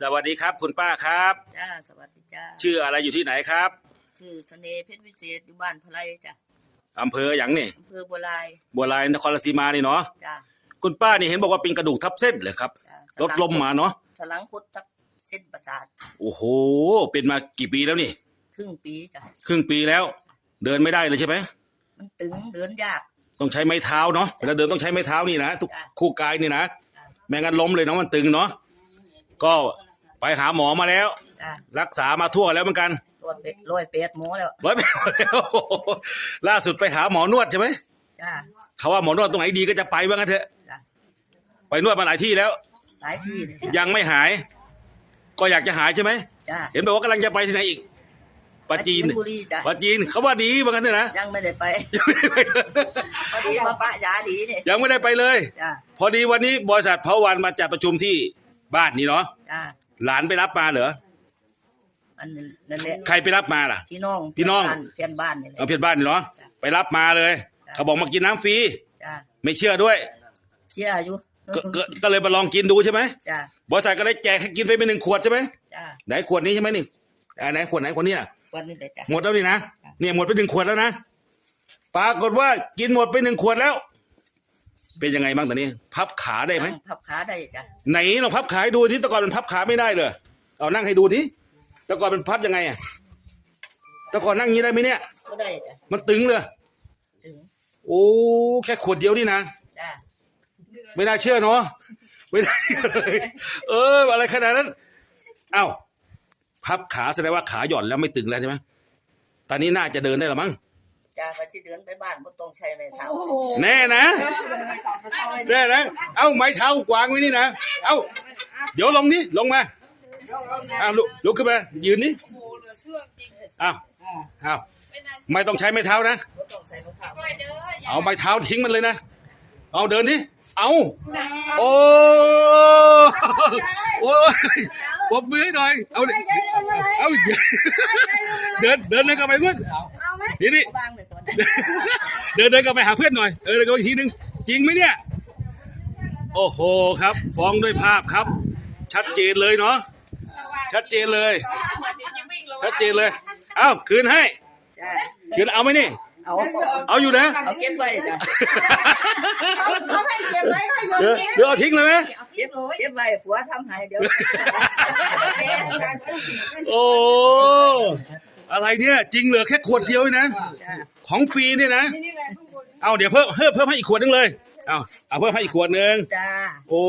สวัสดีครับ คุณป้าครับ จ้าสวัสดีจ้าชื่ออะไรอยู่ที่ไหนครับชื่อเสน่ห์เพชรวิเศษอยู่บ้านพลายจ้ะอำเภออย่างนี่อำเภอบัวลายบัวลายนครราชสีมานี่เนาะจ้าคุณป้านี่เห็นบอกว่าเป็นกระดูกทับเส้นเลยครับจ้ารถล้มมาเนาะสลังพุทธเส้นประสาทโอ้โห เป็นมากี่ปีแล้วนี่ ครึ่งปีจ้ะครึ่งปีแล้ว เดินไม่ได้เลยใช่ไหมมันตึงเดินยาก ต้องใช้ไม้เท้าเนาะเวลาเดินต้องใช้ไม้เท้านี่นะทุกจ้ะคู่กายนี่นะจ้ะไม่งั้นล้มเลยเนาะมันตึงเนาะ ก็ไปหาหมอมาแล้ว จ้ารักษามาทั่วแล้วเหมือนกันรอยเป็ดร้อยเป็ดหมูแล้วร้อยไปหมดแล้วโอ้โหล่าสุดไปหาหมอนวดใช่ไหมจ้าเขาว่าหมอนวดตรงไหนดีก็จะไปว่างั้นเถอะจ้าไปนวดมาหลายที่แล้ว หลายที่เลยยังไม่หาย ก็อยากจะหายใช่ไหมจ้าเห็นบอกว่ากำลังจะไปที่ไหนอีกปาจีนบุรีจ้ะปาจีนเขาว่าดีว่างั้นเถอะนะ ยังไม่ได้ไปยังไม่ได้ไปเลยพอดีมาปะยาดีเนี่ยยังไม่ได้ไปเลย จ้าพอดีวันนี้บริษัทเพาวันมาจัดประชุมที่ บ้านนี่เนาะจ้าหลานไปรับมาเหรออันนั่นแหละใครไปรับมาล่ะ พี่น้องพี่น้อง เพื่อนบ้านนี่แหละ เอาเพื่อนบ้านนี่เนาะจ้ะไปรับมาเลย จ้ะ เขาบอกมากินน้ำฟรีจ้าไม่เชื่อด้วยเชื่ออยู่ก็ก็ก็เลยมาลองกินดูใช่ไหมจ้าบริษัทก็เลยแจกให้กินไปเป็นหนึ่งขวดใช่ไหมจ้าไหนขวดนี้ใช่ไหมนี่อ่าไหนขวดไหนขวดเนี้ย วันนี้ได้จ้า หมดแล้วนี่นะเนี่ยหมดไปหนึ่งขวดแล้วนะปรากฏว่ากินหมดไปหนึ่งขวดแล้ว เป็นยังไงบ้างตอนนี้ พับขาได้ไหมนั่งพับขาได้จ้ะไหนลองพับขาให้ดูที่แต่ก่อนมันพับขาไม่ได้เลยเอานั่งให้ดูทีแต่ก่อนมันพับยังไงอะแต่ก่อนนั่งอย่างนี้ได้ไหมเนี่ย ก็ได้จ้ะมันตึงเลยถึงโอ้แค่ขวดเดียวนี่นะจ้ะไม่น่าเชื่อเนาะไม่น่าเชื่อเลยเออ อะไรขนาดนั้นเอ้าพับขาแสดงว่าขาหย่อนแล้วไม่ตึงแล้วใช่ไหมตอนนี้น่าจะเดินได้หรือมั้ง จ้ะมาที่เดินไปบ้านบ่ต้องใช้ไม้เท้าแน่นะแน่นะเอ้าไม้เท้ากวางไว้นี่นะเอ้าเดี๋ยวลงนี่ลงมาอ้าวลุกลุกขึ้นมายืนนี่โอ้โหเหลือเชื่อจริงอ้าวอ้าวไม่น่าไม่ต้องใช้ไม้เท้านะบ่ต้องใส่รองเท้าก้อยเด้ออย่าเอาไม้เท้าทิ้งมันเลยนะเอาเดินนี่เอาโอ้โอ้ยปรบมือให้หน่อย เอาดิเอา เดิน เดินเดินกลับไปเพื่อน นี่นี่บ้างเลยตัวนั้นเดินเดินกลับไปหาเพื่อนหน่อยเออเดินกลับไปอีกทีนึงจริงไหมเนี่ย โอ้โหครับ ฟ้องด้วยภาพครับ ชัดเจนเลยเนาะชัดเจนเลยเดี๋ยวจะวิ่งเลยชัดเจนเลย เอ้าคืนให้จ้ะคืนเอาไหมนี่เอาเอาอยู่นะเอาเก็บไว้จ้ะเขาให้เก็บไว้ก็โยนเดี๋ยวทิ้งเดี๋ยวเอาทิ้งเลยไหมเก็บเก็บไว้ผัวทำให้เดี๋ยวโอ้ อะไรเนี่ยจริงเหลือแค่ขวดเดียวเองนะจ้ะของฟรีเนี่ยนะเอาเดี๋ยวเพิ่มเพิ่มเพิ่มให้อีกขวดนึงเลย เอาเอาเพิ่มให้อีกขวดหนึ่งจ้าโอ้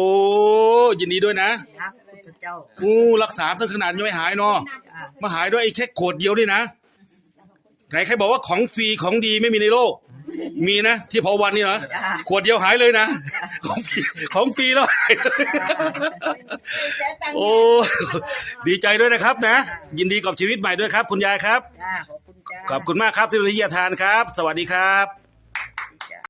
ยินดีด้วยนะครับพุทธเจ้าอู้รักษาตั้งขนาดยังไม่หายเนาะจ้ามาหายด้วยไอ้แค่ขวดเดียวนี่นะไหนใครบอกว่าของฟรีของดีไม่มีในโลก มีนะ ที่พอวันนี่นะจ้าขวดเดียวหายเลยนะ ของฟรีของฟรีแล้วหายเลยโอ้ดีใจด้วยนะครับนะ ยินดีกับชีวิตใหม่ด้วยครับ คุณยายครับ จ้าขอบคุณจ้า ขอบคุณมากครับที่มาเยี่ยมทานครับ สวัสดีครับ